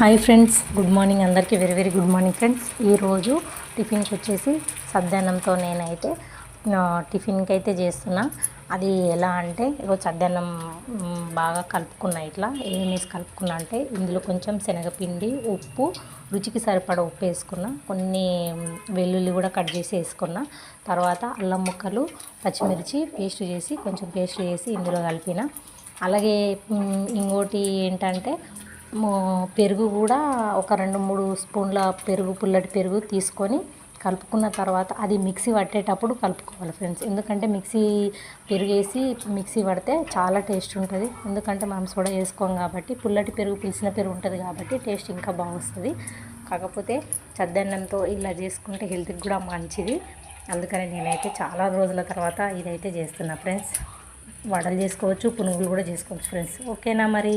Hi friends good morning అందరికీ very very good morning friends ఈరోజు టిఫిన్కి వచ్చేసి సద్దన్నంతో నేనైతే టిఫిన్కి అయితే చేస్తున్నా. అది ఎలా అంటే ఇగో సద్దన్నం బాగా కలుపుకున్నా ఇట్లా. ఏం వేసి కలుపుకున్నా అంటే ఇందులో కొంచెం శనగపిండి ఉప్పు రుచికి సరిపడ ఉప్పు వేసుకున్నా. కొన్ని వెల్లుల్లి కూడా కట్ చేసి వేసుకున్నా. తర్వాత అల్లం ముక్కలు పచ్చిమిర్చి పేస్ట్ చేసి కొంచెం పేస్ట్ చేసి ఇందులో కలిపిన. అలాగే ఇంకోటి ఏంటంటే పెరుగు కూడా ఒక రెండు మూడు స్పూన్ల పెరుగు పుల్లటి పెరుగు తీసుకొని కలుపుకున్న తర్వాత అది మిక్సీ పట్టేటప్పుడు కలుపుకోవాలి ఫ్రెండ్స్. ఎందుకంటే మిక్సీ పెరుగు వేసి మిక్సీ పడితే చాలా టేస్ట్ ఉంటుంది. ఎందుకంటే మనం సోడా వేసుకోం కాబట్టి పుల్లటి పెరుగు పిలిచిన పెరుగు ఉంటుంది కాబట్టి టేస్ట్ ఇంకా బాగుస్తుంది కాకపోతే చద్దన్నంతో ఇలా చేసుకుంటే హెల్త్కి కూడా మంచిది. అందుకని నేనైతే చాలా రోజుల తర్వాత ఇదైతే చేస్తున్నా ఫ్రెండ్స్. వడలు చేసుకోవచ్చు పునుగులు కూడా చేసుకోవచ్చు ఫ్రెండ్స్. ఓకేనా మరి?